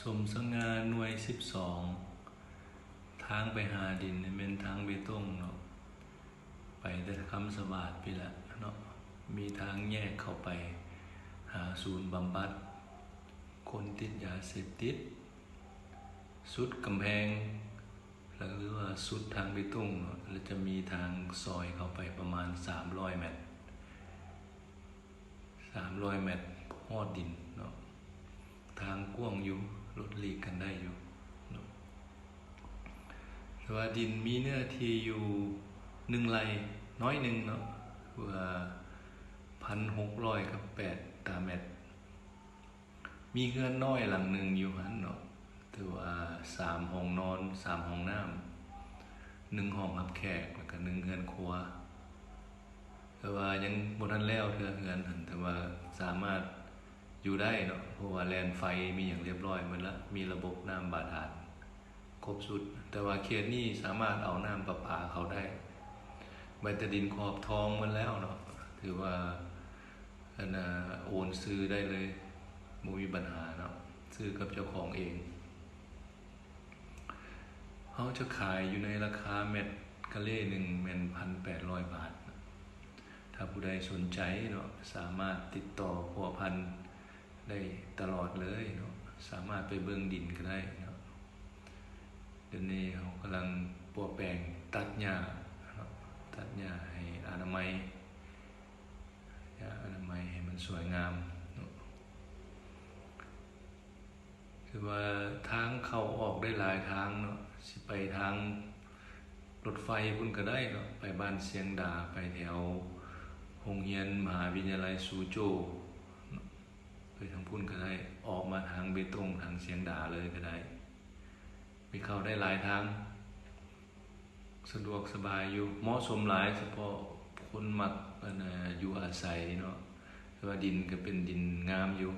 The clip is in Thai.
สมสงาหน่วยสิบสองทางไปหาดินเป็นทางเบตงเนาะไปแต่คำสบาดไปละเนาะมีทางแยกเข้าไป หาศูนย์บำบัด คนติดยาเสพติด สุดกำแพงหรือว่าสุดทางเบตงเนาะแล้วจะมีทางซอยเข้าไปประมาณ 300 เมตร 300 เมตรฮอดดินเนาะทางกว้างอยู่ รถหลีกกันได้อยู่นะแต่ว่าดินมีเนื้อที่อยู่หนึ่งไรน้อยหนึ่งเนาะว่าพันหกร้อยกับแปดตาเมตรมีเฮือนน้อยหลังหนึ่งอยู่หันเนาะถือว่าสามห้องนอนสามห้องน้ำหนึ่งห้องรับแขกแล้วก็หนึ่งเฮือนครัว แต่ว่ายังบนนั้นแล้วเธอเฮือนหันแต่ว่าสามารถ อยู่ได้เนาะเพราะว่าแลนไฟมีอย่างเรียบร้อยหมันละมีระบบน้ำบาดาลครบสุด แต่ว่าเขตนี้สามารถเอาน้ำประปาเขาได้ใบตะดินขอบทองมันแล้วเนาะถือว่าอันน่ะโอนซื้อได้เลยไมมีปัญหาเนาะซื้อกับเจ้าของเองเขาจะขายอยู่ในราคาเม็ดกะเล่หนึ่งเม็นพันแปดร้อยบาท ถ้าผู้ใดสนใจเนาะสามารถติดต่อพัวพัน ได้ตลอดเลยเนาะสามารถไปเบื้องดินก็ได้เนาะเดี๋ยวนี้เขากำลังปัวแปลงตัดหญ้าตัดหญ้าให้อนามัยหญ้าอนามัยให้มันสวยงามเนาะคือว่าทางเข้าออกได้หลายทางเนาะสิไปทางรถไฟพุ่นก็ได้เนาะไปบ้านเสียงดาไปแถวโรงเรียนมหาวิทยาลัยซูโจ พุ่นก็ได้ ออกมาทางเบตงทางเสียงดาเลยก็ได้ไปเข้าได้หลายทาง สะดวกสบายอยู่เหมาะสมหลายเฉพาะคนมักอยู่อาศัยเนาะแต่ว่าดินก็เป็นดินงามอยู่